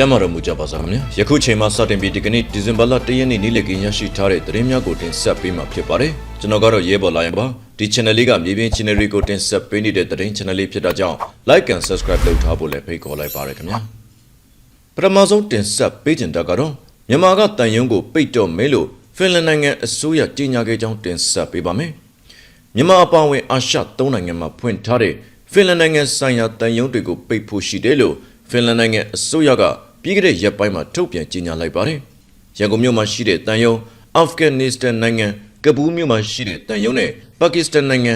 ကျမ်းမာတော်မူကြပါစားခင်ဗျာယခုချိန်မှာစတင်ပြီးဒီကနေ့ဒီဇင်ဘာလ1ရက်နေ့နေ့လည်ခင်းရရှိထားတဲ့သတင်းများကိုတင်ဆက်ပေးမှာဖြစ်ပါတယ်ကျွန်တော်ကတော့ရဲဘော်လာရင်ပါဒီ channel လေးကမြေပြင် channel တွေကိုတင်ဆက်ပေးနေတဲ့သတင်း channel လေးဖြစ်တာကြောင့် like and subscribe လုပ်ထားဖို့လည်းဖိတ်ခေါ်လိုက်ပါရခင်ဗျာပထမဆုံးတင်ဆက်ပေးခြင်းတကတော့မြန်မာကတန်ယုံကိုပိတ်တော့မဲလို့ဖင်လန်နိုင်ငံအစိုးရကြေညာခဲ့ကြောင်းတင်ဆက်ပေးပါမယ်မြန်မာအပါအဝင်အာရှ၃နိုင်ငံမှာဖွင့်ထားတဲ့ဖင်လန်နိုင်ငံဆိုင်ရာတန်ယုံတွေကိုပိတ်ဖို့ရှိတယ်လို့ဖင်လန်နိုင်ငံအစိုးရက ပြီးခဲ့တဲ့ရက်ပိုင်းမှာထုတ်ပြန်ကြေညာလိုက်ပါတယ်။ရန်ကုန်မြို့မှာရှိတဲ့တန်ယုံအာဖဂန်နစ္စတန်နိုင်ငံကပူးမြို့မှာရှိတဲ့တန်ယုံနဲ့ပါကစ္စတန်နိုင်ငံ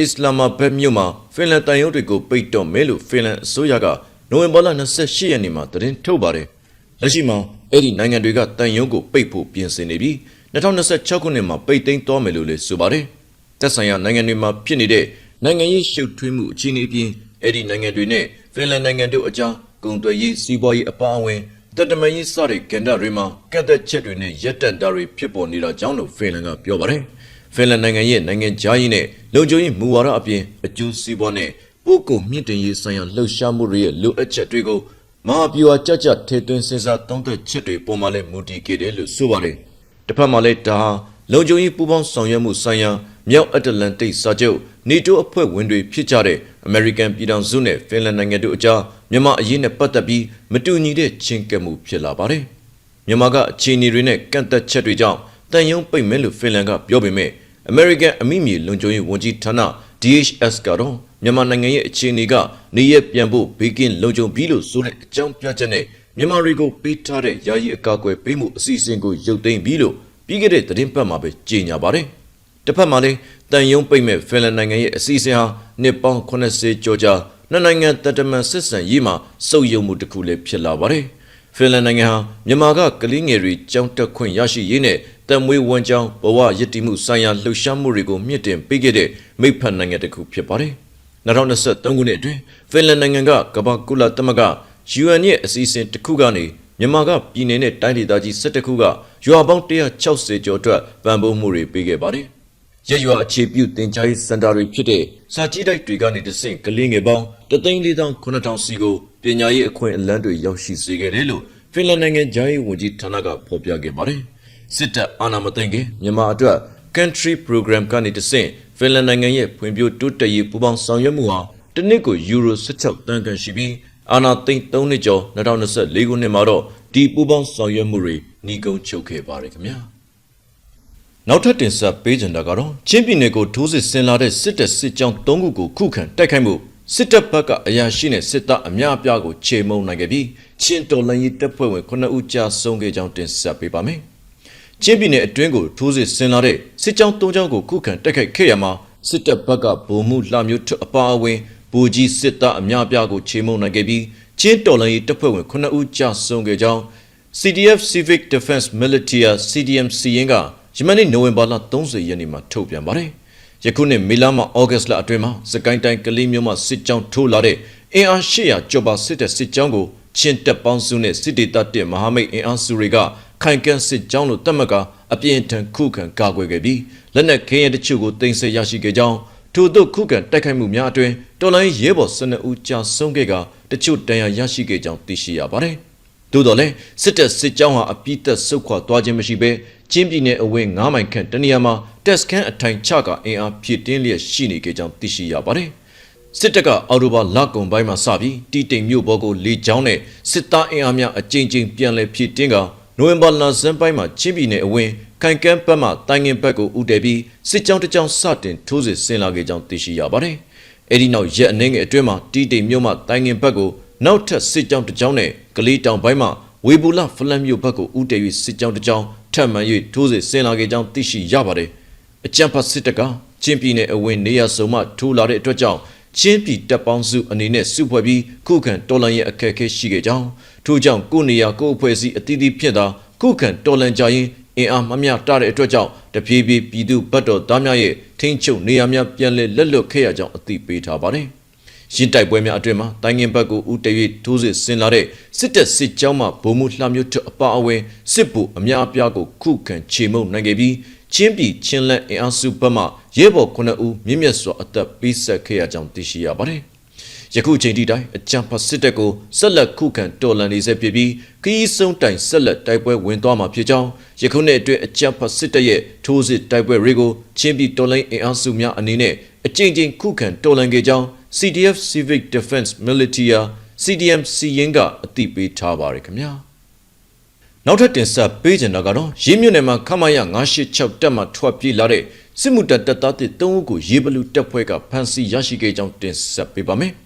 အစ္စလာမာဘတ်မြို့မှာဖင်လန်တန်ယုံတွေကိုပိတ်တော့မယ်လို့ဖင်လန်အစိုးရကနိုဝင်ဘာလ28ရက်နေ့မှာသတင်းထုတ်ပါတယ်။လက်ရှိမှာအဲ့ဒီနိုင်ငံတွေကတန်ယုံကိုပိတ်ဖို့ပြင်ဆင်နေပြီး2026ခုနှစ်မှာပိတ်သိမ်းသွားမယ်လို့လည်းဆိုပါတယ်။သက်ဆိုင်ရာနိုင်ငံတွေမှာဖြစ်နေတဲ့နိုင်ငံရေးရှုပ်ထွေးမှုအခြေအနေအပြင်အဲ့ဒီနိုင်ငံတွေနဲ့ဖင်လန်နိုင်ငံတို့အကြား ကုန်သွယ်ရေးစီးပွားရေးအပါအဝင်တပ်တမန်ရေးစတဲ့ကဏ္ဍတွေမှာကန့်သက်ချက်တွေနဲ့ရက်တန့်တာတွေဖြစ်ပေါ်နေတာကြောင့်လို့ဖင်လန်ကပြောပါတယ်။ဖင်လန်နိုင်ငံရဲ့နိုင်ငံခြားရေးနဲ့လုံခြုံရေးမူဝါဒအပြင်အကျိုးစီးပွားနဲ့ပို့ကုန်မြင့်တင်ရေးဆိုင်ရာလှုပ်ရှားမှုတွေရဲ့လိုအပ်ချက်တွေကိုမဟာဗျူဟာကြကြထေသွင်းစဉ်းစားသုံးသပ်ချက်တွေပေါ်မှာလည်းမူတည်ခဲ့တယ်လို့ဆိုပါတယ်။တစ်ဖက်မှာလည်းဒါဟာ လုံခြုံရေးပူးပေါင်းဆောင်ရွက်မှုဆိုင်ရာမြောက်အတ္တလန်တိတ်စာချုပ်နေတိုးအဖွဲ့ဝင်တွေဖြစ်ကြတဲ့အမေရိကန်ပြည်ထောင်စုနဲ့ဖင်လန်နိုင်ငံတို့အကြားမြန်မာအရေးနဲ့ပတ်သက်ပြီးမတူညီတဲ့ချင်းကပ်မှုဖြစ်လာပါတယ်။မြန်မာကအခြေအနေတွေနဲ့ကန့်သက်ချက်တွေကြောင့်တန်ယုံပိတ်မယ်လို့ဖင်လန်ကပြောပေမဲ့အမေရိကန်အမိမြေလုံခြုံရေးဝန်ကြီးဌာန DHS ကတော့မြန်မာနိုင်ငံရဲ့အခြေအနေကနေရပြန်ဖို့ဘေးကင်းလုံခြုံပြီးလို့ဆိုတဲ့အကြောင်းပြချက်နဲ့မြန်မာတွေကိုပေးထားတဲ့ယာယီအကာအကွယ်ပေးမှုအစီအစဉ်ကိုရုပ်သိမ်းပြီးလို့ ပြီးခဲ့တဲ့သတင်းပတ်မှာပဲကြေညာပါတယ်။တစ်ဖက်မှာလည်းတန်ယုံပိတ်မဲ့ဖင်လန်နိုင်ငံရဲ့အစီအစဉ်ဟာနှစ်ပေါင်း80ကျော်ကြာနှစ်နိုင်ငံတပ်တမန်စစ်ဆန်ရေးမှာစုပ်ယုံမှုတစ်ခုလည်းဖြစ်လာပါတယ်။ဖင်လန်နိုင်ငံဟာမြန်မာကကလေးငယ်တွေကြောင်းတက်ခွင့်ရရှိရေးနဲ့တံမွေးဝန်ကြောင်းဘဝရည်တည်မှုဆိုင်ရာလှုပ်ရှားမှုတွေကိုမြင့်တင်ပေးခဲ့တဲ့မိဖက်နိုင်ငံတစ်ခုဖြစ်ပါတယ်။2023ခုနှစ်အတွင်းဖင်လန်နိုင်ငံကကမ္ဘာကုလသမဂ္ဂ UN ရဲ့အစီအစဉ်တစ်ခုကနေ မြန်မာကပြည်내နဲ့တိုင်းဒေသကြီး17ခုကရွာပေါင်း160ကျော်အတွက်ဗန်ပိုးမှုတွေပေးခဲ့ပါတယ်။ရရွာအခြေပြုတင် जा ရေးစင်တာတွေဖြစ်တဲ့စာကြီးတိုက်တွေကနေတဆင့်ကလေးငယ်ပေါင်း3,400စီကိုပညာရေးအခွင့်အလမ်းတွေရောက်ရှိစေခဲ့တယ်လို့ဖင်လန်နိုင်ငံဂျာရေးဝန်ကြီးဌာနကဖော်ပြခဲ့ပါတယ်။စစ်တပ်အာဏာမသိမ်းခင်မြန်မာအတွက် country program ကနေတဆင့်ဖင်လန်နိုင်ငံရဲ့ဖွံ့ဖြိုးတိုးတက်ရေးပူးပေါင်းဆောင်ရွက်မှုဟာတစ်နှစ်ကိုယူရို16တန်ကန်ရှိပြီး အာနာသိန်း3နှစ်ကျော်2024ခုနှစ်မှာတော့ဒီပူပေါင်းဆောင်ရွက်မှုတွေနှီးကုန်းချုပ်ခဲ့ပါတယ်ခင်ဗျာနောက်ထပ်တင်ဆက်ပေးကြတာကတော့ချင်းပြည်နယ်ကိုထိုးစစ်ဆင်လာတဲ့စစ်တပ်စစ်ကြောင်း၃ခုကိုခုခံတိုက်ခိုက်မှုစစ်တပ်ဘက်ကအရာရှိနဲ့စစ်သားအများအပြားကိုခြေမုံနိုင်ခဲ့ပြီးချင်းတော်လန်ရေးတပ်ဖွဲ့ဝင်9ဦးကြာဆုံးခဲ့ကြောင်းတင်ဆက်ပေးပါမယ်ချင်းပြည်နယ်အတွင်းကိုထိုးစစ်ဆင်လာတဲ့စစ်ကြောင်း၃ကြောင်းကိုခုခံတိုက်ခိုက်ခဲ့ရမှာစစ်တပ်ဘက်ကဗိုလ်မှူးလှမျိုးထွတ်အပါအဝင် ဘူကြီးစစ်သားအများပြားကိုချေမှုန်းနိုင်ခဲ့ပြီးချင်းတော်လှန်ရေးတပ်ဖွဲ့ဝင်9ဦးကြာဆုံးခဲ့ကြောင်း CDF Civic Defense Militia CDM စီရင်ကယမနေ့နိုဝင်ဘာလ30ရက်နေ့မှာထုတ်ပြန်ပါတယ်။ယခုနှစ်မေလမှဩဂတ်လအတွင်းမှာစကိုင်းတိုင်းကလေးမျိုးမှစစ်ကြောင်းထိုးလာတဲ့အင်အား800ကျော်ပါစစ်တဲ့စစ်ကြောင်းကိုချင်းတပ်ပေါင်းစုနဲ့စစ်ဒေသတစ်မဟာမိတ်အင်အားစုတွေကခိုင်ကန့်စစ်ကြောင်းလို့တတ်မှတ်ကအပြင်းထန်ခုခံကာကွယ်ခဲ့ပြီးလက်နက်ခဲယမ်းတချို့ကိုတင်ဆက်ရရှိခဲ့ကြောင်း ထို့သို့ခုခံတိုက်ခိုက်မှုများအတွင်တော်လိုင်းရဲဘော်12ဦးကြာဆုံးခဲ့ကတချို့တန်ရာရရှိခဲ့ကြောင်းသိရှိရပါတယ်။သို့တော်လည်းစစ်တပ်စစ်ကြောင်းဟာအပိသက်ဆုတ်ခွာသွားခြင်းမရှိဘဲချင်းပြည်နယ်အဝင်း9မိုင်ခန့်တနေရာမှာတက်စကန်အထိုင်ချကအင်အားဖြည့်တင်းလျက်ရှိနေကြကြောင်းသိရှိရပါတယ်။စစ်တပ်ကအော်တိုဘာလကုံပိုင်းမှာစပြီးတီတိမ်မြို့ဘောကိုလေကြောင်းနဲ့စစ်သားအင်အားများအကြိမ်ကြိမ်ပြန်လည်ဖြည့်တင်းကနိုဝင်ဘာလဆန်းပိုင်းမှာချင်းပြည်နယ်အဝင်း ခိုင်ကန်းဘက်မှတိုင်ငင်ဘက်ကိုဦးတည်ပြီးစစ်ကြောင်းတစ်ကြောင်းစတင်ထိုးစစ်ဆင်လာခဲ့ကြောင်းသိရှိရပါတယ်။အဲဒီနောက်ရက်အနှင်းငယ်အတွင်းမှာတီတိမ်မြို့မှတိုင်ငင်ဘက်ကိုနောက်ထပ်စစ်ကြောင်းတစ်ကြောင်းနဲ့ကလေးတောင်ပိုင်းမှာဝေဘူလဖလန်မြို့ဘက်ကိုဦးတည်၍စစ်ကြောင်းတစ်ကြောင်းထပ်မံ၍ထိုးစစ်ဆင်လာခဲ့ကြောင်းသိရှိရပါတယ်။အကြံဖတ်စစ်တပ်ကချင်းပြည်နယ်အဝင်းနေရာစုံမှထိုးလာတဲ့အတွက်ကြောင့်ချင်းပြည်တပ်ပေါင်းစုအနေနဲ့စုဖွဲ့ပြီးခုခံတော်လှန်ရေးအခက်အခဲရှိခဲ့ကြောင်းထို့ကြောင့်ကိုနေရာကိုအဖွဲ့အစည်းအသီးသီးဖြစ်တာခုခံတော်လှန်ကြရင် အင်အားမမျှတတဲ့အတွက်ကြောင့်တပြေးပြေးပြည်သူဘတ်တော်သားများရဲ့ထိန်းချုပ်နေရာများပြန်လည်လက်လွတ်ခဲ့ရကြောင်းအသိပေးထားပါတယ်။ရင်းတိုက်ပွဲများအတွင်မှာတိုင်းငင်ဘက်ကိုဦးတရွေထိုးစစ်ဆင်လာတဲ့စစ်တပ်စစ်ကြောင်းမှဗိုလ်မှူးလှမျိုးထွတ်အပါအဝင်စစ်ဗိုလ်အများအပြားကိုခုခံချေမှုန်းနိုင်ခဲ့ပြီးချင်းပြည်ချင်းလက်အင်အားစုဘက်မှရဲဘော်9ဦးမြင့်မြတ်စွာအသက်ပေးဆက်ခဲ့ရကြောင်းသိရှိရပါတယ်။ ယခုချိန်ထိတိုင်အကြံဖတ်စစ်တပ်ကိုဆက်လက်ခုခံတော်လှန်နေဆဲဖြစ်ပြီးခရီးဆုံးတိုင်ဆက်လက်တိုက်ပွဲဝင်သွားမှာဖြစ်ကြောင်းယခုနှစ်အတွင်းအကြံဖတ်စစ်တပ်ရဲ့ထိုးစစ်တိုက်ပွဲတွေကိုချင်းပြည်တော်လှန်အင်အားစုများအနေနဲ့အကြိမ်ကြိမ်ခုခံတော်လှန်ခဲ့ကြောင်း CDF Civic Defense Militia CDM စီရင်ကအသိပေးထားပါတယ်ခင်ဗျာနောက်ထပ်တင်ဆက်ပေးချင်တာကတော့ရင်းမြစ်နယ်မှာခမရ986တက်မှထွက်ပြေးလာတဲ့စစ်မှုတပ်တပ်သားတစ်၃ဦးကိုရေဘလူတပ်ဖွဲ့ကဖမ်းဆီးရရှိခဲ့ကြောင်းတင်ဆက်ပေးပါမယ်။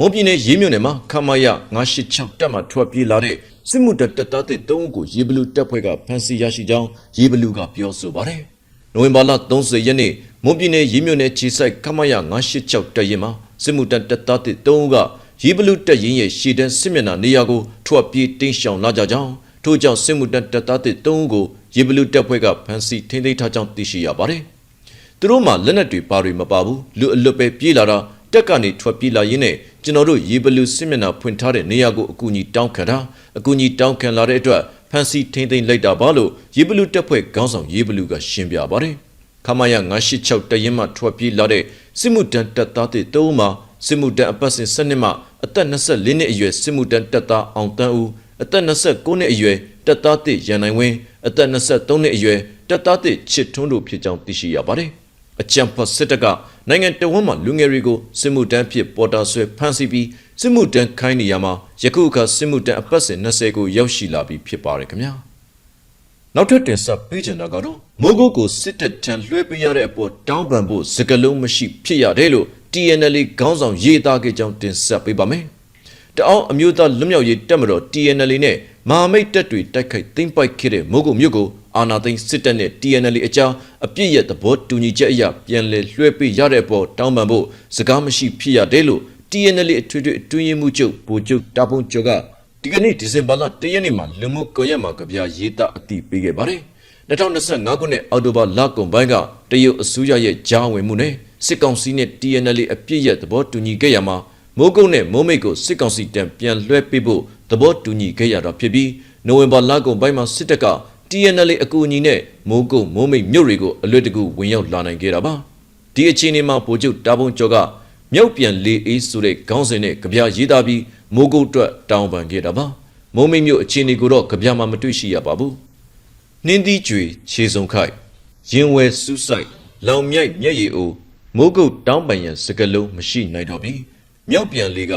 မွန်ပြည်နယ်ရေးမြို့နယ်မှာခမရ986တက်မှထွက်ပြေးလာတဲ့စစ်မှုတပ်တပ်သားတစ်၃ဦးကိုရေဘလူတပ်ဖွဲ့ကဖမ်းဆီးရရှိကြောင်းရေဘလူကပြောဆိုပါတယ်။နိုဝင်ဘာလ30ရက်နေ့မွန်ပြည်နယ်ရေးမြို့နယ်ခြေဆိုင်ခမရ986တပ်ရင်မှာစစ်မှုတပ်တပ်သားတစ်၃ဦးကရေဘလူတပ်ရင်ရဲ့ရှေ့တန်းစစ်မျက်နှာနေရာကိုထွက်ပြေးတင်းရှောင်လာကြကြောင်းထို့ကြောင့်စစ်မှုတပ်တပ်သားတစ်၃ဦးကိုရေဘလူတပ်ဖွဲ့ကဖမ်းဆီးထိန်းသိမ်းထားကြောင်းသိရှိရပါတယ်။သူတို့မှလက်နက်တွေပါတွေမပါဘူးလူအလွတ်ပဲပြေးလာတာ တက်ကနေထွက်ပြေးလာရင်းနဲ့ကျွန်တော်တို့ရေဘလူစစ်မျက်နှာဖွင့်ထားတဲ့နေရာကိုအကူအညီတောင်းခံတာအကူအညီတောင်းခံလာတဲ့အတွက်ဖမ်းဆီးထိန်းသိမ်းလိုက်တာပါလို့ရေဘလူတပ်ဖွဲ့ခေါင်းဆောင်ရေဘလူကရှင်းပြပါတယ်။ခမာယ986တရင်မှထွက်ပြေးလာတဲ့စစ်မှုတန်းတပ်သားတွေတုံးမှာစစ်မှုတန်းအပတ်စဉ်7နှစ်မှအသက်24နှစ်အရွယ်စစ်မှုတန်းတပ်သားအောင်တန်းဦးအသက်29နှစ်အရွယ်တပ်သားတစ်ရန်နိုင်ဝင်းအသက်23နှစ်အရွယ်တပ်သားတစ်ချစ်ထွန်းတို့ဖြစ်ကြောင်းသိရှိရပါတယ်။ အကြံဖတ်စစ်တပ်ကနိုင်ငံတော်ဝန်မှလူငယ်တွေကိုစစ်မှုတန်းဖြစ်ပေါ်တာဆွဲဖမ်းဆီးပြီးစစ်မှုတန်းခိုင်းနေရမှာယခုအခါစစ်မှုတန်းအပတ်စဉ်20ကိုရောက်ရှိလာပြီးဖြစ်ပါတယ်ခင်ဗျာ။နောက်ထပ်တင်ဆက်ပေးချင်တာကတော့မိုးကုတ်ကိုစစ်တပ်ထံလွှဲပေးရတဲ့အပေါ်တောင်းပန်ဖို့စကလုံးမရှိဖြစ်ရတယ်လို့ TNL ခေါင်းဆောင်ရေးသားခဲ့ကြောင်းတင်ဆက်ပေးပါမယ်။တအောင်းအမျိုးသားလွတ်မြောက်ရေးတပ်မတော် TNL နဲ့မဟာမိတ်တပ်တွေတိုက်ခိုက်သိမ်းပိုက်ခဲ့တဲ့မိုးကုတ်မြို့ကို အာနာသိန်းစစ်တပ်နဲ့ TNL အကြားအပြစ်ရဲ့သဘောတူညီချက်အရပြန်လည်လွှဲပေးရတဲ့အပေါ်တောင်းပန်ဖို့စကားမရှိဖြစ်ရတယ်လို့ TNL အထွေထွေအတွင်းရေးမှူးချုပ်ဗိုလ်ချုပ်တာပုံကျော်ကဒီကနေ့ဒီဇင်ဘာလ၁ရက်နေ့မှာလူမှုကွန်ရက်မှာကြပြရေးသားအတည်ပြုခဲ့ပါတယ်။2025ခုနှစ်အောက်တိုဘာလကုန်ပိုင်းကတရုတ်အစိုးရရဲ့ကြားဝင်မှုနဲ့စစ်ကောင်စီနဲ့ TNL အပြစ်ရဲ့သဘောတူညီခဲ့ရမှာမိုးကုတ်နဲ့မိုးမိတ်ကိုစစ်ကောင်စီတံပြန်လွှဲပေးဖို့သဘောတူညီခဲ့ရတာဖြစ်ပြီးနိုဝင်ဘာလကုန်ပိုင်းမှာစစ်တပ်က TNL အကူအညီနဲ့မိုးကုတ်မိုးမိတ်မြို့တွေကိုအလွတ်တကူဝင်ရောက်လာနိုင်ခဲ့တာပါဒီအခြေအနေမှာဗိုလ်ချုပ်တာဘုံကျော်ကမြောက်ပြန်လေအေးဆိုတဲ့ခေါင်းစဉ်နဲ့ကြပြရေးသားပြီးမိုးကုတ်အတွက်တောင်းပန်ခဲ့တာပါမိုးမိတ်မြို့အခြေအနေကိုတော့ကြပြမှာမတွေ့ရှိရပါဘူးနှင်းသီးကျွေခြေစုံခိုက်ရင်ဝဲစူးဆိုင်လောင်မြိုက်မျက်ရည်အိုမိုးကုတ်တောင်းပန်ရန်စကလုံးမရှိနိုင်တော့ပြီမြောက်ပြန်လေးက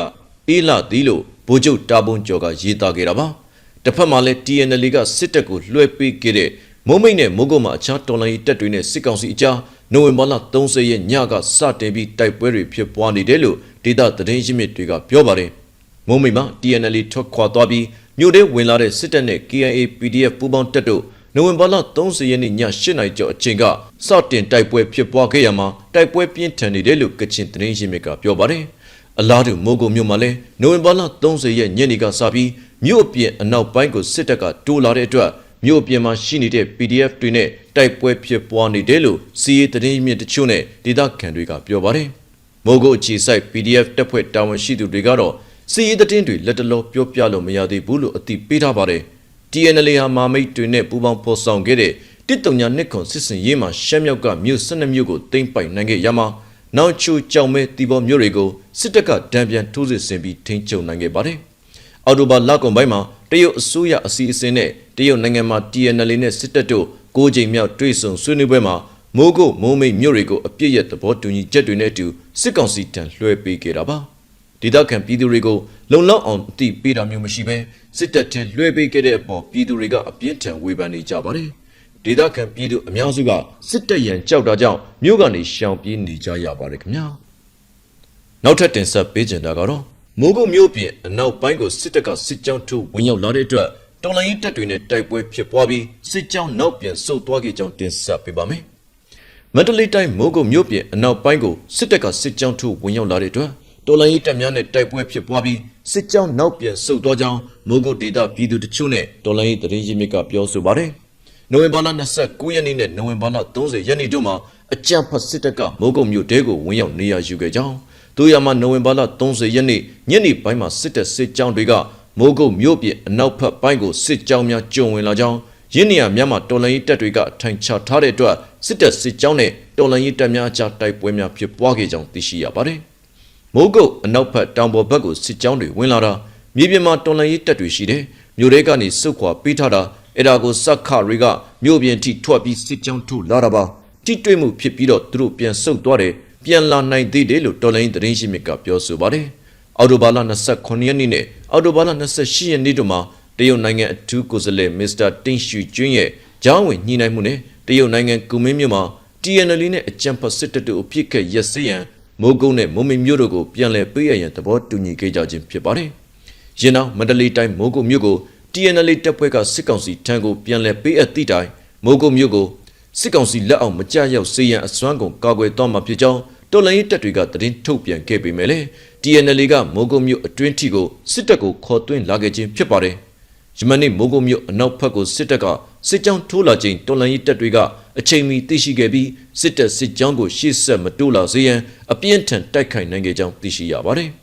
အေးလာသည်လို့ဗိုလ်ချုပ်တာဘုံကျော်ကရေးသားခဲ့တာပါ တစ်ဖက်မှာလည်း TNL ကစစ်တပ်ကိုလွှဲပေးခဲ့တဲ့မုံမိတ်နဲ့မိုးကုတ်မှာအခြားတော်လှန်ရေးတပ်တွေနဲ့စစ်ကောင်စီအကြားနိုဝင်ဘာလ30ရက်ညကစတင်ပြီးတိုက်ပွဲတွေဖြစ်ပွားနေတယ်လို့ဒေသသတင်းရင်းမြစ်တွေကပြောပါတယ်မုံမိတ်မှာ TNL ထွက်ခွာသွားပြီးမြို့ထဲဝင်လာတဲ့စစ်တပ်နဲ့ KIA PDF ပူးပေါင်းတပ်တို့နိုဝင်ဘာလ30ရက်နေ့ည8နာရီကျော်အချိန်ကစတင်တိုက်ပွဲဖြစ်ပွားခဲ့ရမှာတိုက်ပွဲပြင်းထန်နေတယ်လို့ကချင်သတင်းရင်းမြစ်ကပြောပါတယ် အလားတူမိုးကုတ်မြို့မှာလည်းနိုဝင်ဘာလ30ရက်ညနေကစပြီးမြို့အပြင်အနောက်ပိုင်းကိုစစ်တပ်ကတိုးလာတဲ့အတွက်မြို့အပြင်မှာရှိနေတဲ့ PDF တွေနဲ့တိုက်ပွဲဖြစ်ပွားနေတယ်လို့စီးရီးသတင်းမြင့်တချို့နဲ့ဒေသခံတွေကပြောပါတယ်။မိုးကုတ်အခြေစိုက် PDF တပ်ဖွဲ့တာဝန်ရှိသူတွေကတော့စီးရီးသတင်းတွေလက်တလောပြောပြလို့မရသေးဘူးလို့အသိပေးထားပါတယ်။ TNL ဟာမာမိတ်တွေနဲ့ပူးပေါင်းဖော်ဆောင်ခဲ့တဲ့တစ်တုံညာနှစ်ခွန်စစ်စင်ရေးမှာရှမ်းမြောက်ကမြို့12မြို့ကိုတင်ပိုက်နိုင်ခဲ့ရမှာ နောက်ချူကြောင်မဲတီဘောမြို့တွေကိုစစ်တပ်ကဒဏ်ပြန်ထိုးစစ်ဆင်ပြီးထိန်းချုပ်နိုင်ခဲ့ပါတယ်။အော်တိုဘာလကုန်ပိုင်းမှာတရုတ်အစိုးရအစီအစဉ်နဲ့တရုတ်နိုင်ငံမှာ TNL နဲ့စစ်တပ်တို့ကိုးချိန်မြောက်တွေ့ဆုံဆွေးနွေးပွဲမှာမိုးကုတ်မိုးမိတ်မြို့တွေကိုအပြစ်ရဲ့သဘောတူညီချက်တွေနဲ့အတူစစ်ကောင်စီတံလွှဲပေးခဲ့တာပါ။ဒေသခံပြည်သူတွေကိုလုံလောက်အောင်အတိပေးတာမျိုးမရှိဘဲစစ်တပ်ထံလွှဲပေးခဲ့တဲ့အပေါ်ပြည်သူတွေကအပြင်းထန်ဝေဖန်နေကြပါတယ်။ ဒေသခံပြည်သူအများစုကစစ်တပ်ရန်ကြောက်တာကြောင့်မြို့ကနေရှောင်ပြေးနေကြရပါတယ်ခင်ဗျာ။နောက်ထပ်တင်ဆက်ပေးချင်တာကတော့မိုးကုတ်မြို့ပြင်အနောက်ပိုင်းကိုစစ်တပ်ကစစ်ကြောင်းထုတ်ဝင်ရောက်လာတဲ့အတွက်တော်လိုင်းတပ်တွေနဲ့တိုက်ပွဲဖြစ်ပွားပြီးစစ်ကြောင်းနောက်ပြန်ဆုတ်သွားခဲ့ကြောင်းတင်ဆက်ပေးပါမယ်။မန္တလေးတိုင်းမိုးကုတ်မြို့ပြင်အနောက်ပိုင်းကိုစစ်တပ်ကစစ်ကြောင်းထုတ်ဝင်ရောက်လာတဲ့အတွက်တော်လိုင်းတပ်များနဲ့တိုက်ပွဲဖြစ်ပွားပြီးစစ်ကြောင်းနောက်ပြန်ဆုတ်သွားကြောင်းမိုးကုတ်ဒေသပြည်သူတချို့နဲ့တော်လိုင်းသတင်းရင်းမြစ်ကပြောဆိုပါတယ်။ နိုဝင်ဘာလ29ရက်နေ့နဲ့နိုဝင်ဘာလ30ရက်နေ့တို့မှာအကြံဖတ်စစ်တပ်ကမိုးကုတ်မြို့တဲကိုဝင်ရောက်နေရာယူခဲ့ကြောင်းတို့ရမှာနိုဝင်ဘာလ30ရက်နေ့ညနေပိုင်းမှာစစ်တပ်စစ်ကြောင်းတွေကမိုးကုတ်မြို့ပြင်အနောက်ဘက်ပိုင်းကိုစစ်ကြောင်းများကျုံဝင်လာကြောင်းရင်းနေရများမှာတော်လန်ရေးတပ်တွေကထိုင်ချထားတဲ့အတွက်စစ်တပ်စစ်ကြောင်းနဲ့တော်လန်ရေးတပ်များအကြားတိုက်ပွဲများဖြစ်ပွားခဲ့ကြောင်းသိရှိရပါတယ်။မိုးကုတ်အနောက်ဘက်တောင်ပေါ်ဘက်ကိုစစ်ကြောင်းတွေဝင်လာတာမြေပြင်မှာတော်လန်ရေးတပ်တွေရှိတယ်မြို့ထဲကနေစုတ်ခွာပေးထားတာ အဲ့ဒါကိုစက်ခတွေကမြို့ပြင်ထိထွက်ပြီးစစ်ကြောင်းထုတ်လာတာပါတိတွေ့မှုဖြစ်ပြီးတော့သူတို့ပြန်ဆုတ်သွားတယ်ပြန်လာနိုင်သေးတယ်လို့တော်လိုင်းသတင်းရှိမြစ်ကပြောဆိုပါတယ်အော်တိုဘာလ29ရက်နေ့နဲ့အော်တိုဘာလ28ရက်နေ့တို့မှာတရုတ်နိုင်ငံအထူးကိုယ်စားလှယ်မစ္စတာတင်ရှူကျွင်းရဲ့ကျောင်းဝင်ညှိနှိုင်းမှုနဲ့တရုတ်နိုင်ငံကူမင်းမြို့မှာ TNL နဲ့အကြံဖတ်စစ်တပ်တို့အဖြစ်ခက်ရက်စရန်မိုးကုတ်နဲ့မုံမိမြို့တို့ကိုပြန်လည်ပေးရရန်သဘောတူညီခဲ့ကြခြင်းဖြစ်ပါတယ်။ယင်းနောက်မန္တလေးတိုင်းမိုးကုတ်မြို့ကို TNL တပ်ဖွဲ့ကစစ်ကောင်စီထံကိုပြန်လည်ပေးအပ်သည့်တိုင်မိုးကုတ်မြို့ကိုစစ်ကောင်စီလက်အောက်မကြရောက်စေရန်အစွမ်းကုန်ကာကွယ်သွားမှာဖြစ်ကြောင်းတော်လှန်ရေးတပ်တွေကသတင်းထုတ်ပြန်ခဲ့ပေမဲ့လည်း TNL ကမိုးကုတ်မြို့အတွင်းထိကိုစစ်တပ်ကိုခေါ်သွင်းလာခဲ့ခြင်းဖြစ်ပါတယ်။ယမန်နေ့မိုးကုတ်မြို့အနောက်ဘက်ကိုစစ်တပ်ကစစ်ကြောင်းထိုးလာခြင်းတော်လှန်ရေးတပ်တွေကအချိန်မီသိရှိခဲ့ပြီးစစ်တပ်စစ်ကြောင်းကိုရှေ့ဆက်မတိုးလာစေရန်အပြင်းထန်တိုက်ခိုက်နိုင်ခဲ့ကြောင်းသိရှိရပါတယ်။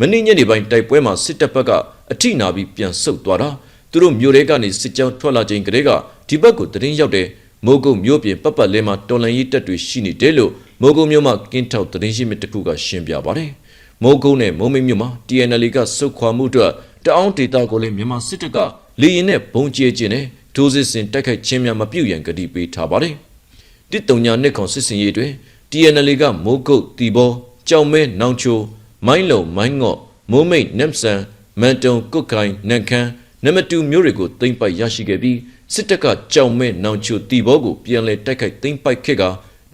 မနေ့ညနေပိုင်းတိုက်ပွဲမှာစစ်တပ်ဘက်ကအထိနာပြီးပြန်ဆုတ်သွားတာသူတို့မြို့ထဲကနေစစ်ကြောင်းထွက်လာခြင်းကလေးကဒီဘက်ကိုတရင်ရောက်တဲ့မိုးကုတ်မြို့ပြင်ပတ်ပတ်လဲမှာတော်လန်ရေးတပ်တွေရှိနေတယ်လို့မိုးကုတ်မြို့မှာကင်းထောက်တရင်ရှိမြစ်တစ်ခုကရှင်းပြပါတယ်။မိုးကုတ်နဲ့မုံမိတ်မြို့မှာ TNL ကစုတ်ခွာမှုအတွက်တအောင်းဒေတာကိုလည်းမြန်မာစစ်တပ်ကလေရင်နဲ့ဘုံကျဲခြင်းနဲ့ထိုးစစ်ဆင်တိုက်ခိုက်ခြင်းများမပြုတ်ရန်ကတိပေးထားပါတယ်။တစ်တုံညာနှစ်ခွန်စစ်စင်ရေးတွင် TNL ကမိုးကုတ်တီဘောကြောင်မဲနောင်ချို မိုင်းလုံမိုင်းငော့မိုးမိတ်နမ်ဆန်မန်တုံကုတ်ခိုင်နန်ခမ်းနမတူမျိုးတွေကိုသိမ့်ပိုက်ရရှိခဲ့ပြီးစစ်တပ်ကကြောင်မဲနောင်ချိုတီဘောကိုပြန်လည်တိုက်ခိုက်သိမ့်ပိုက်ခဲ့က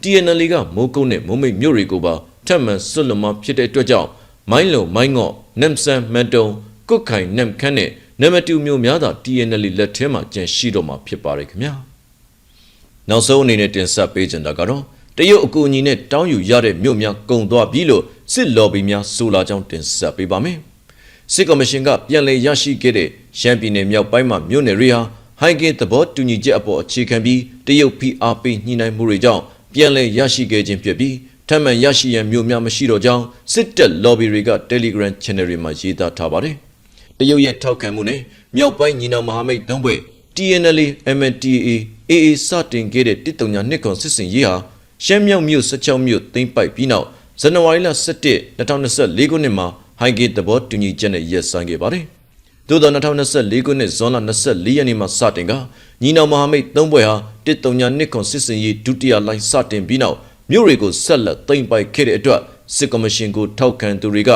TNL ကမိုးကုတ်နဲ့မိုးမိတ်မျိုးတွေကိုပါထပ်မံဆွတ်လွန်မဖြစ်တဲ့အတွက်ကြောင့်မိုင်းလုံမိုင်းငော့နမ်ဆန်မန်တုံကုတ်ခိုင်နမ်ခမ်းနဲ့နမတူမျိုးများသာ TNL လက်ထဲမှာကျန်ရှိတော့မှာဖြစ်ပါတယ်ခင်ဗျာနောက်ဆုံးအနေနဲ့တင်ဆက်ပေးချင်တာကတော့တရုတ်အကူအညီနဲ့တောင်းယူရတဲ့မြို့များကုန်သွားပြီလို့ စစ်လော်ဘီများဆိုလာကြောင်းတင်ဆက်ပေးပါမယ်စစ်ကော်မရှင်ကပြန်လည်ရရှိခဲ့တဲ့ရှမ်းပြည်နယ်မြောက်ပိုင်းမှာမြို့နယ်တွေဟာဟိုင်ကင်သဘောတူညီချက်အပေါ်အခြေခံပြီးတရုတ် PRP ညှိနှိုင်းမှုတွေကြောင့်ပြန်လည်ရရှိခဲ့ခြင်းဖြစ်ပြီးထပ်မံရရှိရန်မြို့များမရှိတော့ကြောင်းစစ်တပ် lobby တွေက Telegram channel တွေမှာရေးသားထားပါတယ်။တရုတ်ရဲ့ထောက်ခံမှုနဲ့မြောက်ပိုင်းညီနောင်မဟာမိတ်သုံးဘွဲ့ TNL MNDAA AA စတင်ခဲ့တဲ့တစ်တုံညာနှစ်ခွန်စစ်စင်ရေးဟာရှမ်းမြောက်မြို့16မြို့သိမ်းပိုက်ပြီးနောက် ဇန်နဝါရီလ17 2024ခုနှစ်မှာဟိုင်ဂေသဘောတူညီချက်နဲ့ရက်ဆိုင်ခဲ့ပါတယ်။သို့သော2024ခုနှစ်ဇွန်လ24ရက်နေ့မှာစတင်ကညီနောင်မဟာမိတ်သုံးဘွဲ့ဟာတစ်တုံညာနှစ်ခွန်စစ်စင်ရေးဒုတိယလိုင်းစတင်ပြီးနောက်မြို့တွေကိုဆက်လက်သိမ်းပိုက်ခဲ့တဲ့အတွက်စစ်ကော်မရှင်ကိုထောက်ခံသူတွေက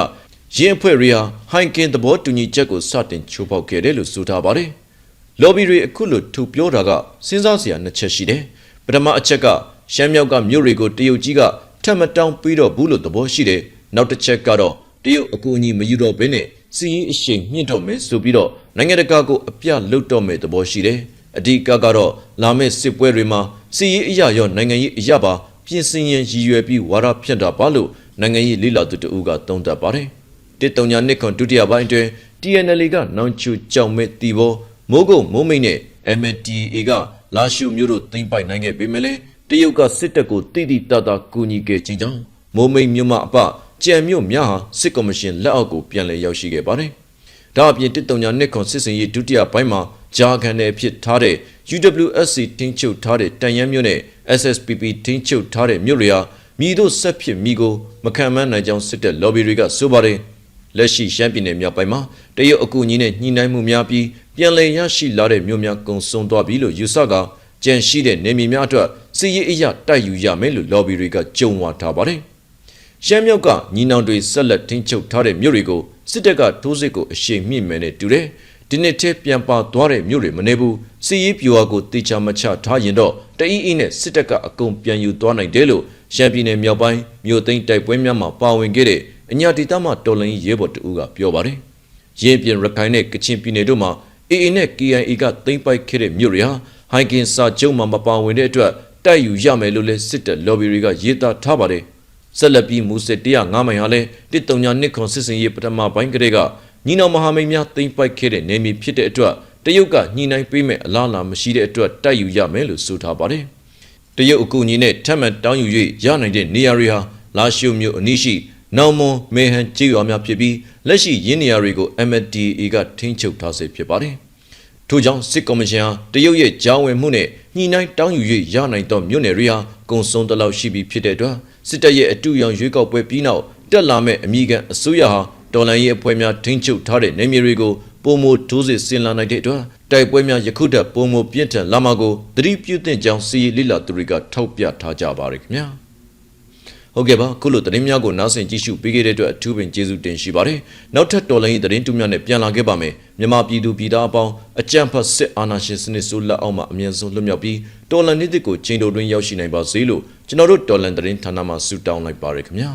ရင်းအဖွဲ့တွေဟာဟိုင်ကင်သဘောတူညီချက်ကိုစတင်ချိုးဖောက်ခဲ့တယ်လို့ဆိုထားပါတယ်။ lobby တွေအခုလိုထုတ်ပြောတာကစဉ်းစားစရာနှစ်ချက်ရှိတယ်။ပထမအချက်ကရှမ်းမြောက်ကမြို့တွေကိုတရုတ်ကြီးကထ ပ်မတောင်းပြီးတော့ဘူးလို့သဘောရှိတယ်။နောက်တစ်ချက်ကတော့တရုတ်အကူအညီမယူတော့ဘဲနဲ့စီးရီးအရှိန်မြင့်တော့မယ်ဆိုပြီးတော့နိုင်ငံတကာကိုအပြလုတ်တော့မယ်သဘောရှိတယ်။အဓိကကတော့လာမယ့်စစ်ပွဲတွေမှာစီးရီးအရာရောနိုင်ငံရေးအရာပါပြင်ဆင်ရန်ရည်ရွယ်ပြီးဝါဒဖြန့်တာပါလို့နိုင်ငံရေးလိလာသူတဦးကသုံးသပ်ပါတယ်။တစ်တုံညာနှစ်ခွန်ဒုတိယပိုင်းအတွင်း TNL ကနောင်ချူကြောင်မဲ့တီဘောမိုးကုတ်မိုးမိတ်နဲ့ MNDA ကလာရှုမျိုးတို့သိမ့်ပိုက်နိုင်ခဲ့ပေမဲ့လည်း တရုတ်ကစစ်တပ်ကိုတိတိတတ်တာကူညီခဲ့ခြင်းကြောင့်မိုးမိတ်မြို့မှအပကြံမြို့များဟာစစ်ကော်မရှင်လက်အောက်ကိုပြန်လည်ရောက်ရှိခဲ့ပါတယ်။ဒါအပြင်တစ်တုံညာနှစ်ခွန်စစ်စင်ရေးဒုတိယပိုင်းမှာဂျာကန်နယ်ဖြစ်ထားတဲ့ UWSC တင်းချုပ်ထားတဲ့တန်ရန်မြို့နဲ့ SSPP တင်းချုပ်ထားတဲ့မြို့တွေဟာမိတို့ဆက်ဖြစ်မိကိုမခံမနိုင်ကြောင်းစစ်တပ် lobby တွေကဆိုပါတယ်လက်ရှိရှမ်းပြည်နယ်မြောက်ပိုင်းမှာတရုတ်အကူအညီနဲ့ညှိနှိုင်းမှုများပြီးပြန်လည်ရရှိလာတဲ့မြို့များကုံဆုံးသွားပြီလို့ယူဆက ကြန့်ရှိတဲ့နေမြေများအတွက်စီရေးအရာတိုက်ယူရမယ်လို့ lobby တွေကကြုံဝါထားပါတယ်ရှမ်းမြောက်ကညီနောင်တွေဆက်လက်ထင်းချုပ်ထားတဲ့မြို့တွေကိုစစ်တပ်ကထိုးစစ်ကိုအရှိန်မြင့်မယ်နဲ့တူတယ်ဒီနှစ်ထဲပြန်ပါသွားတဲ့မြို့တွေမနေဘူးစီရေးပြူဟာကိုတေချာမချထားရင်တော့တအီးအီးနဲ့စစ်တပ်ကအကုန်ပြန်ယူသွားနိုင်တယ်လို့ရှမ်းပြည်နယ်မြောက်ပိုင်းမြို့သိမ်းတိုက်ပွဲများမှာပါဝင်ခဲ့တဲ့အညာဒေသမှတော်လိုင်းရဲဘော်တဦးကပြောပါတယ်။ရင်းပြင်ရခိုင်နဲ့ကချင်ပြည်နယ်တို့မှာ AA နဲ့ KIA ကသိမ်းပိုက်ခဲ့တဲ့မြို့တွေဟာ ဟိုင်ကင်စာချုပ်မှာမပါဝင်တဲ့အတွက်တိုက်ယူရမယ်လို့လည်းစစ်တပ် lobby တွေကရေးသားထားပါတယ်။ဆက်လက်ပြီးမူစစ်105မိုင်ဟာလည်းတစ်တုံညာနှစ်ခွန်စစ်စင်ရေးပထမပိုင်းကတည်းကညီနောင်မဟာမိတ်များသိမ်းပိုက်ခဲ့တဲ့နေမြေဖြစ်တဲ့အတွက်တရုတ်ကညှိနှိုင်းပေးမဲ့အလားအလာမရှိတဲ့အတွက်တိုက်ယူရမယ်လို့ဆိုထားပါတယ်။တရုတ်အကူအညီနဲ့ထပ်မံတောင်းယူ၍ရနိုင်တဲ့နေရာတွေဟာလာရှိုမြို့အနီးရှိနောင်မွန်မေဟန်ကြေးရွာများဖြစ်ပြီးလက်ရှိရင်းနေရာတွေကို MDA ကထိန်းချုပ်ထားစေဖြစ်ပါတယ်။ ထို့ကြောင့်စစ်ကော်မရှင်ဟာတရုတ်ရဲ့ကြားဝင်မှုနဲ့ညှိနှိုင်းတောင်းယူ၍ရနိုင်သောမြို့နယ်တွေဟာကုံဆုံးတလောက်ရှိပြီးဖြစ်တဲ့အတွက်စစ်တပ်ရဲ့အတူရောင်ရွေးကောက်ပွဲပြီးနောက်တက်လာမဲ့အမိကန်အစိုးရဟာတော်လန်ရေးအဖွဲ့များထိန်းချုပ်ထားတဲ့နေမြေတွေကိုပုံမထိုးစစ်ဆင်လာနိုင်တဲ့အတွက်တိုက်ပွဲများယခုတည်းပုံမပြင်းထန်လာမှာကိုသတိပြုသင့်ကြောင်းစီရီလိလာသူတွေကထောက်ပြထားကြပါရခင်ဗျာ ဟုတ်ကဲ့ပါခုလိုသတင်းများကိုနားဆင်ကြည့်ရှုပေးခဲ့တဲ့အတွက်အထူးပင်ကျေးဇူးတင်ရှိပါတယ်နောက်ထပ်တော်လိုင်းရေးသတင်းတူများနဲ့ပြန်လာခဲ့ပါမယ်မြန်မာပြည်သူပြည်သားအပေါင်းအကြံဖတ်စစ်အာဏာရှင်စနစ်ဆိုးလက်အောက်မှာအမြင့်ဆုံးလွတ်မြောက်ပြီးတော်လန်နေ့တစ်ကိုချိန်တော်တွင်ရောက်ရှိနိုင်ပါစေလို့ကျွန်တော်တို့တော်လန်သတင်းဌာနမှဆုတောင်းလိုက်ပါရခင်ဗျာ